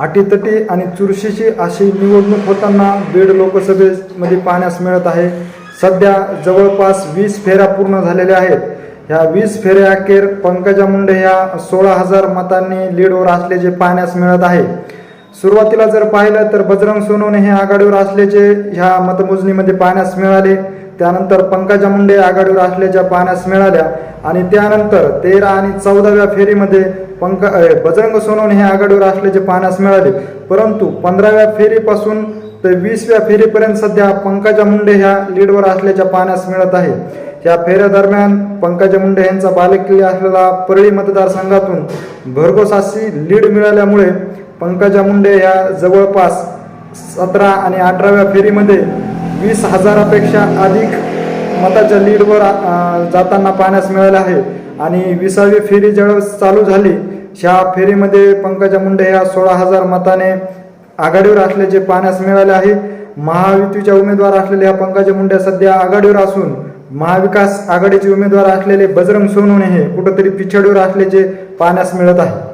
अटीतटी आणि चुरशीची अशी निवडणूक होताना बीड लोकसभेमध्ये पाहण्यास मिळत आहे. सध्या जवळपास वीस फेऱ्या पूर्ण झालेल्या आहेत. ह्या वीस फेऱ्या अखेर पंकजा मुंडे ह्या सोळा हजार मतांनी लीडवर असल्याचे पाहण्यास मिळत आहे. सुरुवातीला जर पाहिलं तर बजरंग सोनवणे हे आघाडीवर असल्याचे ह्या मतमोजणीमध्ये पाहण्यास मिळाले. त्यानंतर पंकजा मुंडे आघाडीवर असल्याच्या पाहण्यास मिळाल्या आणि त्यानंतर तेरा आणि चौदाव्या फेरीमध्ये पंक बजरंग सोनवणे हे आघाडीवर असल्याचे पाहण्यास मिळाले. परंतु पंधराव्या फेरीपासून ते वीसव्या फेरीपर्यंत सध्या पंकजा मुंडे ह्या लीडवर असल्याच्या पाहण्यास मिळत आहे. या फेऱ्या दरम्यान पंकजा मुंडे यांचा बालेकिल्ला असलेला परळी मतदारसंघातून भरघोस अशी लीड मिळाल्यामुळे पंकजा मुंडे ह्या जवळपास सतरा आणि अठराव्या फेरीमध्ये वीस हजारापेक्षा अधिक मताच्या लीडवर जाताना पाहण्यास मिळाले आहे. आणि विसावी फेरी ज्यावेळेस चालू झाली. ह्या फेरीमध्ये पंकजा मुंडे ह्या सोळा हजार मताने आघाडीवर असल्याचे पाहण्यास मिळाले आहे. महायुतीच्या उमेदवार असलेल्या ह्या पंकजा मुंडे सध्या आघाडीवर असून महाविकास आघाडीचे उमेदवार असलेले बजरंग सोनवणे हे कुठंतरी पिछाडीवर असल्याचे पाहण्यास मिळत आहे.